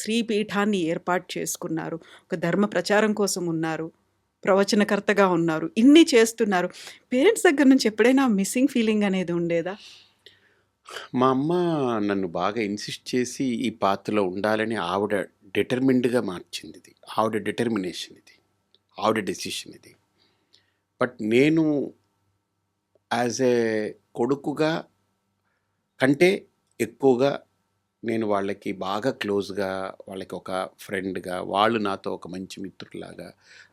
శ్రీపీఠాన్ని ఏర్పాటు చేసుకున్నారు. ఒక ధర్మ ప్రచారం కోసం ఉన్నారు. ప్రవచనకర్తగా ఉన్నారు. ఇన్ని చేస్తున్నారు. పేరెంట్స్ దగ్గర నుంచి ఎప్పుడైనా మిస్సింగ్ ఫీలింగ్ అనేది ఉండేదా? మా అమ్మ నన్ను బాగా ఇన్సిస్ట్ చేసి ఈ పాత్రలో ఉండాలని ఆవిడ డిటర్మిన్డ్‌గా మార్చిందిది. ఆవిడ డిటర్మినేషన్ ఇది. ఆవిడ డెసిషన్ ఇది. బట్ నేను యాజ్ ఏ కొడుకుగా కంటే ఎక్కువగా నేను వాళ్ళకి బాగా క్లోజ్‌గా వాళ్ళకి ఒక ఫ్రెండ్‌గా, వాళ్ళు నాతో ఒక మంచి మిత్రుల్లాగా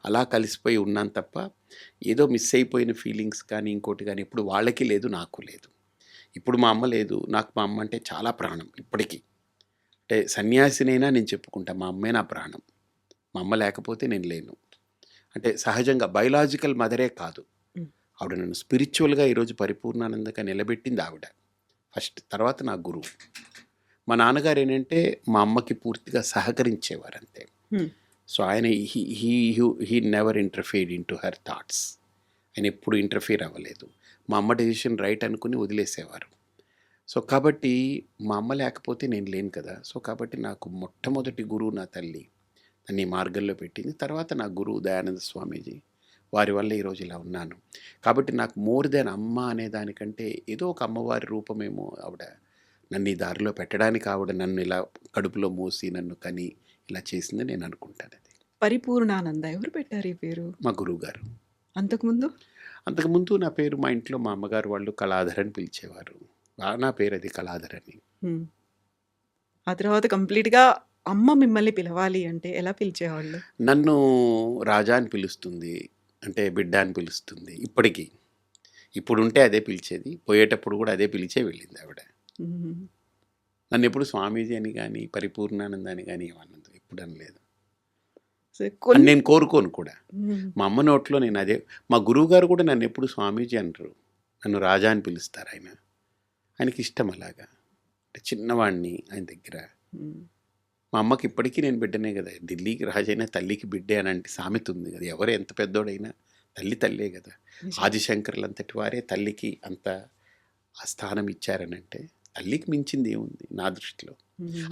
అలా కలిసిపోయి ఉన్నాను తప్ప, ఏదో మిస్ అయిపోయిన ఫీలింగ్స్ కానీ, ఇంకోటి గానీ ఎప్పుడు వాళ్ళకి లేదు, నాకు లేదు. ఇప్పుడు మా అమ్మ లేదు. నాకు మా అమ్మ అంటే చాలా ప్రాణం ఇప్పటికి. అంటే సన్యాసినైనా నేను చెప్పుకుంటా. మా అమ్మే నా ప్రాణం. మా అమ్మ లేకపోతే నేను లేను. అంటే సహజంగా బయోలాజికల్ మదరే కాదు. ఆవిడ నన్ను స్పిరిచ్యువల్‌గా ఈరోజు పరిపూర్ణానందగా నిలబెట్టింది ఆవిడ. ఫస్ట్. తర్వాత నా గురువు. మా నాన్నగారు ఏంటంటే మా అమ్మకి పూర్తిగా సహకరించేవారు అంతే. సో, ఆయన he he he never interfered into her thoughts. ఆయన ఎప్పుడు ఇంటర్ఫియర్ అవ్వలేదు. మా అమ్మ డెసిషన్ రైట్ అనుకుని వదిలేసేవారు. సో, కాబట్టి మా అమ్మ లేకపోతే నేను లేను కదా! సో, కాబట్టి నాకు మొట్టమొదటి గురువు నా తల్లి. నన్ను ఈ మార్గంలో పెట్టింది. తర్వాత నా గురువు దయానంద స్వామీజీ. వారి వల్ల ఈరోజు ఇలా ఉన్నాను. కాబట్టి నాకు మోర్ దాన్ అమ్మ అనే దానికంటే ఏదో ఒక అమ్మవారి రూపమేమో ఆవిడ. నన్ను ఈ దారిలో పెట్టడానికి ఆవిడ నన్ను ఇలా కడుపులో మోసి నన్ను కని ఇలా చేసిందని నేను అనుకుంటానది. పరిపూర్ణానంద ఎవరు పెట్టారు ఈ పేరు? మా గురువుగారు. అంతకుముందు? అంతకుముందు నా పేరు మా ఇంట్లో మా అమ్మగారు వాళ్ళు కళాధర్ అని పిలిచేవారు. నా పేరు అది కళాధర్ అని. ఆ తర్వాత కంప్లీట్‌గా అమ్మ మిమ్మల్ని పిలవాలి అంటే ఎలా పిలిచేవాళ్ళు? నన్ను రాజా అని పిలుస్తుంది. అంటే బిడ్డ అని పిలుస్తుంది ఇప్పటికి. ఇప్పుడుంటే అదే పిలిచేది. పోయేటప్పుడు కూడా అదే పిలిచే వెళ్ళింది ఆవిడ. హ్మ్. నన్నెప్పుడు స్వామీజీ అని గాని, పరిపూర్ణానంద అని గాని ఏమనదు. ఎప్పుడు అనలేదు. అని నేను కోరుకోను కూడా. మా అమ్మ నోట్లో నేను అదే మా గురువుగారు కూడా నన్నెప్పుడు స్వామీజీ అనరు. నన్ను రాజా అని పిలుస్తారు ఆయన. ఆయనకి ఇష్టం అలాగా. అంటే చిన్నవాడిని ఆయన దగ్గర. మా అమ్మకి ఇప్పటికీ నేను బిడ్డనే కదా! ఢిల్లీకి రాజైనా తల్లికి బిడ్డే అనంటే సామెత ఉంది కదా! ఎవరు ఎంత పెద్దోడైనా తల్లి తల్లే కదా! ఆదిశంకరులంతటి వారే తల్లికి అంత ఆ స్థానం ఇచ్చారనంటే తల్లికి మించింది ఏముంది నా దృష్టిలో.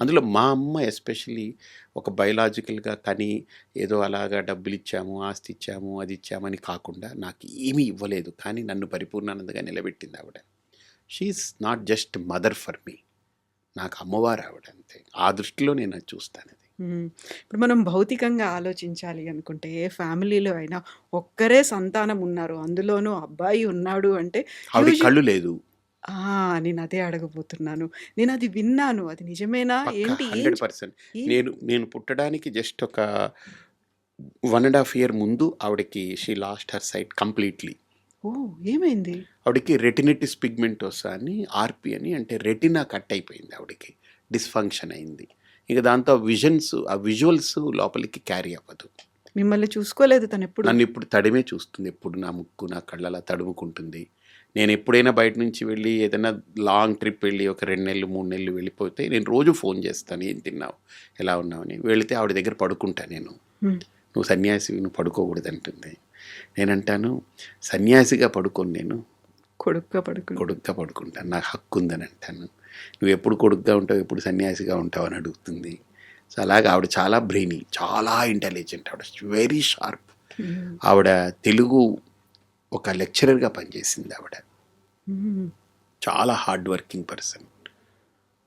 అందులో మా అమ్మ ఎస్పెషల్లీ ఒక బయోలాజికల్‌గా కని ఏదో అలాగా డబ్బులిచ్చాము, ఆస్తి ఇచ్చాము, అది ఇచ్చామని కాకుండా నాకు ఏమీ ఇవ్వలేదు. కానీ నన్ను పరిపూర్ణానందగా నిలబెట్టింది ఆవిడ. She is not just mother for me. నాకు అమ్మవారు ఆవిడ అంతే. ఆ దృష్టిలో నేను అది చూస్తానది. హ్మ్. ఇప్పుడు మనం భౌతికంగా ఆలోచించాలి అనుకుంటే ఏ ఫ్యామిలీలో అయినా ఒక్కరే సంతానం ఉన్నారు. అందులోనూ అబ్బాయి ఉన్నాడు అంటే కళ్ళు లేదు. ఆ! నేనదే అడగబోతున్నాను. నేనది విన్నాను. అది నిజమేనా? పక్కా ఏంటి? ఏం 100% ఏం నేను నేను పుట్టడానికి జస్ట్ ఒక 1 ½ ఇయర్ ముందు ఆవిడకి she lost her sight completely. Oh! ఏమైంది? ఆవిడకి రెటినిటిస్ పిగ్మెంటోసా అని ఆర్‌పి అని అంటే రెటినా కట్ అయిపోయింది ఆవిడకి. డిస్‌ఫంక్షన్ అయింది. ఇక దాంతో విజన్స్ ఆ విజువల్స్ లోపలికి క్యారీ అవ్వదు. మిమ్మల్ని చూసుకోలేదు తనెప్పుడు? నన్ను ఇప్పుడు తడిమే చూస్తుంది. ఎప్పుడు నా ముక్కు, నా కళ్ళు అలా తడుముకుంటుంది. నేను ఎప్పుడైనా బయట నుంచి వెళ్ళి ఏదైనా లాంగ్ ట్రిప్ వెళ్ళి ఒక 2 నెలలు, 3 నెలలు వెళ్ళిపోతే నేను రోజు ఫోన్ చేస్తాను. ఏం తిన్నావు? ఎలా ఉన్నావని. వెళితే ఆవిడ దగ్గర పడుకుంటా నేను. నువ్వు సన్యాసివి నువ్వు పడుకోకూడదంటుంది. నేనంటాను సన్యాసిగా పడుకోను నేను. కొడుకుగా పడుకుని కొడుకుగా పడుకుంటాను. నాకు హక్కు ఉందని అంటాను. నువ్వెప్పుడు కొడుకుగా ఉంటావు, ఎప్పుడు సన్యాసిగా ఉంటావు అని అడుగుతుంది. సో, అలాగా ఆవిడ చాలా బ్రెయినీ, చాలా ఇంటెలిజెంట్ ఆవిడ. Very sharp. ఆవిడ తెలుగు ఒక లెక్చరర్‌గా పనిచేసింది ఆవిడ. చాలా హార్డ్ వర్కింగ్ పర్సన్.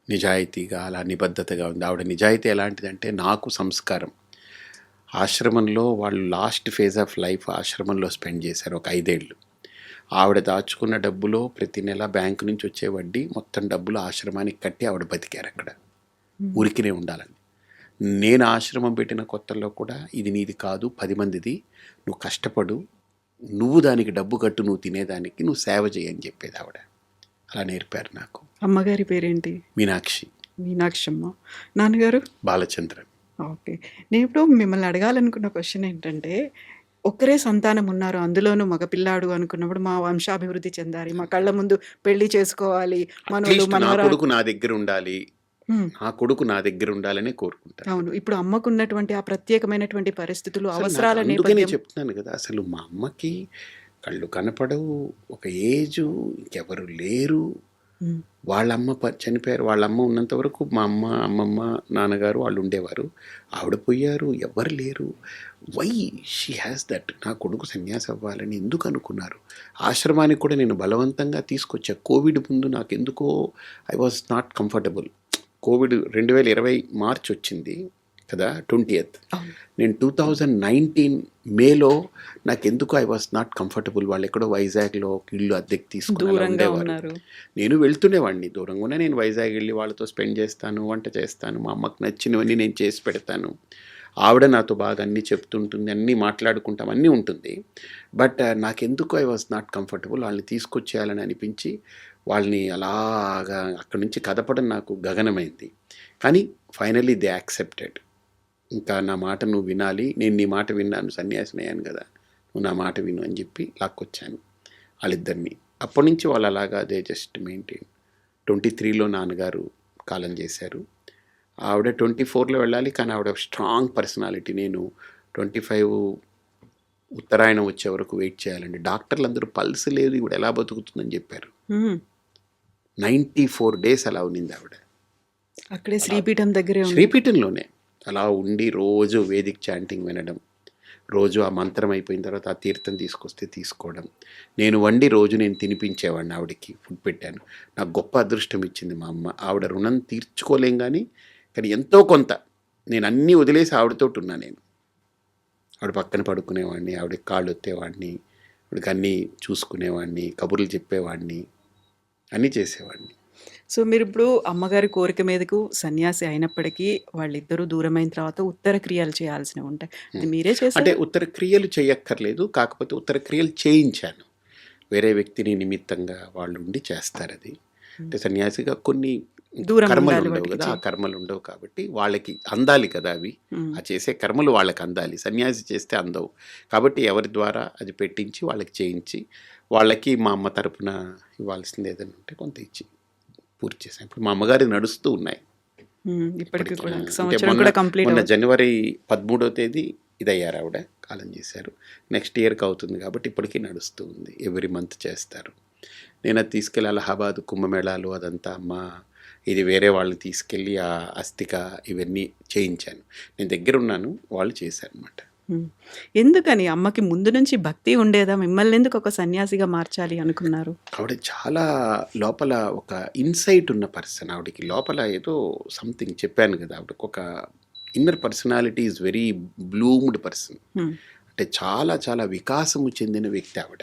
నిజాయితీగా అలా నిబద్ధతగా ఉంది. ఆవిడ నిజాయితీ ఎలాంటిదంటే నాకు సంస్కారం. ఆశ్రమంలో వాళ్ళు లాస్ట్ ఫేజ్ ఆఫ్ లైఫ్ ఆశ్రమంలో స్పెండ్ చేశారు ఒక 5 ఏళ్ళు. ఆవిడ దాచుకున్న డబ్బులో ప్రతి నెల బ్యాంకు నుంచి వచ్చే వడ్డీ మొత్తం డబ్బులు ఆశ్రమానికి కట్టి ఆవిడ బతికారక్కడ. హ్మ్. ఊరికనే ఉండాలని. నేను ఆశ్రమం పెట్టిన కొత్తల్లో కూడా ఇది నీది కాదు 10 మందిది. నువ్వు కష్టపడు. నువ్వు దానికి డబ్బు కట్టు నువ్వు తినేదానికి. నువ్వు సేవ చెయ్యి అని చెప్పేది ఆవిడ. అలా నేర్పారు నాకు. అమ్మగారి పేరేంటి? మీనాక్షి. మీనాక్షమ్మ. నాన్నగారు? బాలచంద్రన్. ఓకే. నేనిప్పుడు మిమ్మల్ని అడగాలనుకున్న క్వెషన్ ఏంటంటే, ఒక్కరే సంతానం ఉన్నారు. అందులోనూ మగపిల్లాడు అనుకున్నప్పుడు మా వంశాభివృద్ధి చెందాలి. మా కళ్ళ ముందు పెళ్ళి చేసుకోవాలి. మనవలు, అట్లీస్ట్ నా మనవరాలు కొడుకు నా దగ్గర ఉండాలి. నా కొడుకు నా దగ్గర ఉండాలనే కోరుకుంటాను. అవును. ఇప్పుడు అమ్మకున్నటువంటి ఆ ప్రత్యేకమైనటువంటి పరిస్థితులు, అసలు నాకు అవసరాల అందుకనే నేపథ్యం చెప్తున్నాను కదా! అసలు మా అమ్మకి కళ్ళు కనపడవు. ఒక ఏజు ఇంకెవరు లేరు. హ్మ్. వాళ్ళ అమ్మ ప చనిపోయారు. వాళ్ళ అమ్మ ఉన్నంత వరకు మా అమ్మ, అమ్మమ్మ, నాన్నగారు వాళ్ళు ఉండేవారు. ఆవిడ పోయారు. ఎవ్వరు లేరు. వై షీ హాస్ దట్ నా కొడుకు సన్యాసి అవ్వాలని ఎందుకు అనుకున్నారు? ఆశ్రమానికి కూడా నేను బలవంతంగా తీసుకొచ్చా. కోవిడ్ ముందు నాకెందుకో I was not comfortable. Covid 2020 March వచ్చింది కదా! 20థ్. అవును. నేను 2019 మేలో నాకెందుకో ఐ వాస్ నాట్ కంఫర్టబుల్. వాళ్ళెక్కడో వైజాగ్‌లో ఒక ఇల్లు అద్దెకు తీసుకొని అలా దూరంగా ఉండేవారు. ఉన్నారు. నేను వెళ్తుండేవాడిని. దూరంగానే నేను వైజాగ్ ఎళ్ళి వాళ్ళతో స్పెండ్ చేస్తాను. వంట చేస్తాను. మా అమ్మకి నచ్చినవన్నీ నేను చేసి పెడతాను. ఆవిడ నాతో బాగా అన్నీ చెప్తుంటుంది. అన్నీ మాట్లాడుకుంటాం. అన్నీ ఉంటుంది. బట్ నాకెందుకో ఐ వాస్ నాట్ కంఫర్టబుల్. వాళ్ళని తీసుకొచ్చేయాలని అనిపించి వాళ్ళని అలాగా అక్కడి నుంచి కదపడం నాకు గగనమైంది. కానీ ఫైనలీ దే యాక్సెప్టెడ్. ఇంకా నా మాట నువ్వు వినాలి. నేను నీ మాట విన్నాను. సన్యాసినయ్యాను కదా! నువ్వు నా మాట విను అని చెప్పి లాక్కొచ్చాను వాళ్ళిద్దరిని. అప్పటి నుంచి వాళ్ళు అలాగా దే జస్ట్ మెయింటైన్. 23లో నాన్నగారు కాలం చేశారు. ఆవిడ 24లో వెళ్ళాలి. కానీ ఆవిడ స్ట్రాంగ్ పర్సనాలిటీ. నేను 25 ఉత్తరాయణం వచ్చే వరకు వెయిట్ చేయాలండి. డాక్టర్లు అందరూ పల్స్ లేదు. ఈవిడ ఎలా బతుకుతుందని చెప్పారు. హ్మ్. 94 డేస్ అలా ఉన్నింది ఆవిడ. అక్కడే శ్రీపీఠం దగ్గరే. శ్రీపీఠంలోనే. అలా ఉండి రోజు వేదిక్ చాంటింగ్ వినడం. రోజు ఆ మంత్రం అయిపోయిన తర్వాత ఆ తీర్థం తీసుకొస్తే తీసుకోవడం. నేను వండి రోజు నేను తినిపించేవాడిని ఆవిడకి. ఫుడ్ పెట్టాను. నాకు గొప్ప అదృష్టం ఇచ్చింది మా అమ్మ. ఆవిడ రుణం తీర్చుకోలేం గానీ, కానీ ఎంతో కొంత నేను అన్నీ వదిలేసి ఆవిడతోటి ఉన్నా నేను. ఆవిడ పక్కన పడుకునేవాడిని. ఆవిడకి కాళ్ళు ఒత్తేవాడిని. ఆవిడకి అన్నీ చూసుకునేవాడిని. కబుర్లు చెప్పేవాడిని. అన్నీ చేసేవాడిని. సో మీరిప్పుడు అమ్మగారి కోరిక మీదకు సన్యాసి అయినప్పటికీ వాళ్ళిద్దరూ దూరమైన తర్వాత ఉత్తర క్రియలు చేయాల్సినవి ఉంటాయి. అది. మీరే అంటే చేసారా? ఉత్తర క్రియలు చేయక్కర్లేదు. కాకపోతే ఉత్తర క్రియలు చేయించాను. వేరే వ్యక్తిని నిమిత్తంగా వాళ్ళు ఉండి చేస్తారది. హ్మ్. అంటే సన్యాసిగా కొన్ని కర్మలు ఉండవు కదా! ఆ. కర్మలు ఉండవు కాబట్టి వాళ్ళకి అందాలి కదా అవి. ఆ చేసే కర్మలు వాళ్ళకి అందాలి. సన్యాసి చేస్తే అందవు. కాబట్టి ఎవరి ద్వారా అది పెట్టించి వాళ్ళకి చేయించి, వాళ్ళకి మా అమ్మ తరపున ఇవ్వాల్సింది ఏదైనా ఉంటే కొంత ఇచ్చి పూర్తి చేశాను. ఇప్పుడు మా అమ్మగారివి నడుస్తూ ఉన్నాయి. మొన్న. జనవరి 13 తేదీ ఇదయ్యారు ఆవిడ. కాలం చేశారు. నెక్స్ట్ ఇయర్‌కి అవుతుంది కాబట్టి ఇప్పటికి నడుస్తూ ఉంది. ఎవ్రీ మంత్ చేస్తారు. నేను అది తీసుకెళ్ళి అలహాబాద్ కుంభమేళాలు అదంతా అమ్మ ఇది వేరే వాళ్ళని తీసుకెళ్ళి ఆ అస్థిక ఇవన్నీ చేయించాను. నేను దగ్గరున్నాను. వాళ్ళు చేశారనమాట. హ్మ్. ఎందుకని అమ్మకి ముందు నుంచి భక్తి ఉండేదా? మిమ్మల్ని ఎందుకు ఒక సన్యాసిగా మార్చాలి అనుకున్నారు? ఆవిడ చాలా లోపల ఒక ఇన్‌సైట్ ఉన్న పర్సన్. ఆవిడకి లోపల ఏదో సంథింగ్ చెప్పాను కదా! ఆవిడకి ఒక inner personality is very bloomed person. అంటే చాలా చాలా వికాసము చెందిన వ్యక్తి ఆవిడ.